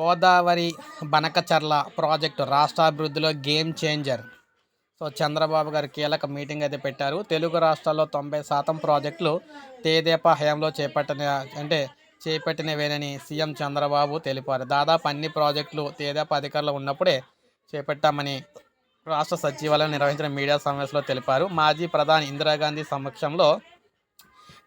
Godavari Banakacherla project రాష్ట్ర అభివృద్ధిలో game changer. So Chandrababu garu కీలక మీటింగ్ అయితే పెట్టారు. తెలుగు రాష్ట్రాల్లో తొంభై శాతం ప్రాజెక్టులు తేదేపా హయాంలో చేపట్టిన అంటే చేపట్టినవేనని సీఎం చంద్రబాబు తెలిపారు. దాదాపు అన్ని ప్రాజెక్టులు తేదేపా అధికారులు ఉన్నప్పుడే చేపట్టామని రాష్ట్ర సచివాలయం నిర్వహించిన మీడియా సమావేశంలో తెలిపారు. మాజీ ప్రధాని ఇందిరాగాంధీ సమక్షంలో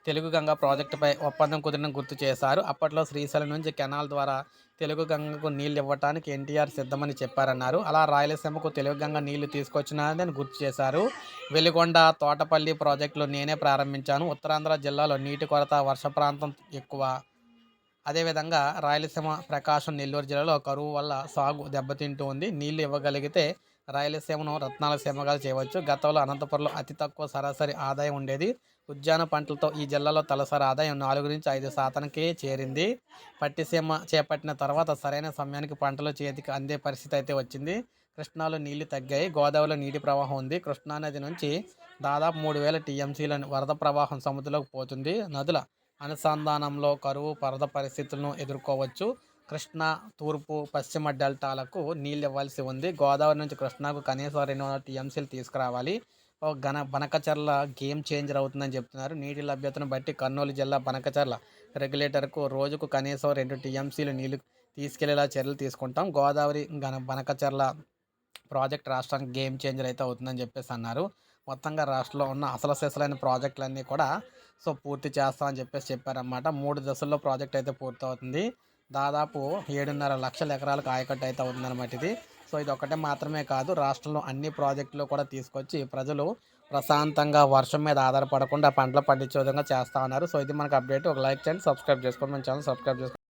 తెలుగు గంగ ప్రాజెక్టుపై ఒప్పందం కుదిరిన గుర్తు చేశారు. అప్పట్లో శ్రీశైలం నుంచి కెనాల్ ద్వారా తెలుగు గంగకు నీళ్ళు ఇవ్వటానికి ఎన్టీఆర్ సిద్ధమని చెప్పారన్నారు. అలా రాయలసీమకు తెలుగు గంగ నీళ్ళు తీసుకొచ్చినదని గుర్తు చేశారు. వెలిగొండ తోటపల్లి ప్రాజెక్టులు నేనే ప్రారంభించాను. ఉత్తరాంధ్ర జిల్లాలో నీటి కొరత వర్ష ప్రాంతం ఎక్కువ. అదేవిధంగా రాయలసీమ ప్రకాశం నెల్లూరు జిల్లాలో కరువు వల్ల సాగు దెబ్బతింటూ ఉంది. నీళ్ళు ఇవ్వగలిగితే రాయలసీమను రత్నాల సీమగా చేయవచ్చు. గతంలో అనంతపురంలో అతి తక్కువ సరాసరి ఆదాయం ఉండేది. ఉద్యాన పంటలతో ఈ జిల్లాలో తలసరి ఆదాయం నాలుగు నుంచి ఐదు శాతానికే చేరింది. పట్టిసీమ చేపట్టిన తర్వాత సరైన సమయానికి పంటలు చేతికి అందే పరిస్థితి అయితే వచ్చింది. కృష్ణాలో నీళ్ళు తగ్గాయి. గోదావరిలో నీటి ప్రవాహం ఉంది. కృష్ణానది నుంచి దాదాపు మూడు వేల టీఎంసీల వరద ప్రవాహం సముద్రంలోకి పోతుంది. నదుల అనుసంధానంలో కరువు వరద పరిస్థితులను ఎదుర్కోవచ్చు. కృష్ణా తూర్పు పశ్చిమ డెల్టాలకు నీళ్ళు ఇవ్వాల్సి ఉంది. గోదావరి నుంచి కృష్ణాకు కనీసం రెండు వందల టీఎంసీలు తీసుకురావాలి. ఒక ఘన బనకచర్ల గేమ్ చేంజర్ అవుతుందని చెప్తున్నారు. నీటి లభ్యతను బట్టి కర్నూలు జిల్లా బనకచర్ల రెగ్యులేటర్కు రోజుకు కనీసం రెండు టీఎంసీలు నీళ్ళు తీసుకెళ్ళేలా చర్యలు తీసుకుంటాం. గోదావరి ఘన బనకచర్ల ప్రాజెక్ట్ రాష్ట్రానికి గేమ్ చేంజర్ అయితే అవుతుందని చెప్పేసి అన్నారు. మొత్తంగా రాష్ట్రంలో ఉన్న అసలు సెసలైన ప్రాజెక్టులన్నీ కూడా సో పూర్తి చేస్తామని చెప్పేసి చెప్పారన్నమాట. మూడు దశల్లో ప్రాజెక్ట్ అయితే పూర్తవుతుంది. దాదాపు ఏడున్నర లక్షల ఎకరాలకు ఆయకట్టు అయితే అవుతుందన్నమాట ఇది. సో ఇది ఒకటే మాత్రమే కాదు రాష్ట్రంలో అన్ని ప్రాజెక్టులు కూడా తీసుకొచ్చి ప్రజలు ప్రశాంతంగా వర్షం మీద ఆధారపడకుండా పంటలు పండించే విధంగా చేస్తా ఉన్నారు. సో ఇది మనకు అప్డేట్. ఒక లైక్ చేయండి సబ్స్క్రైబ్ చేసుకోండి. మన ఛానల్ సబ్స్క్రైబ్ చేసుకోండి.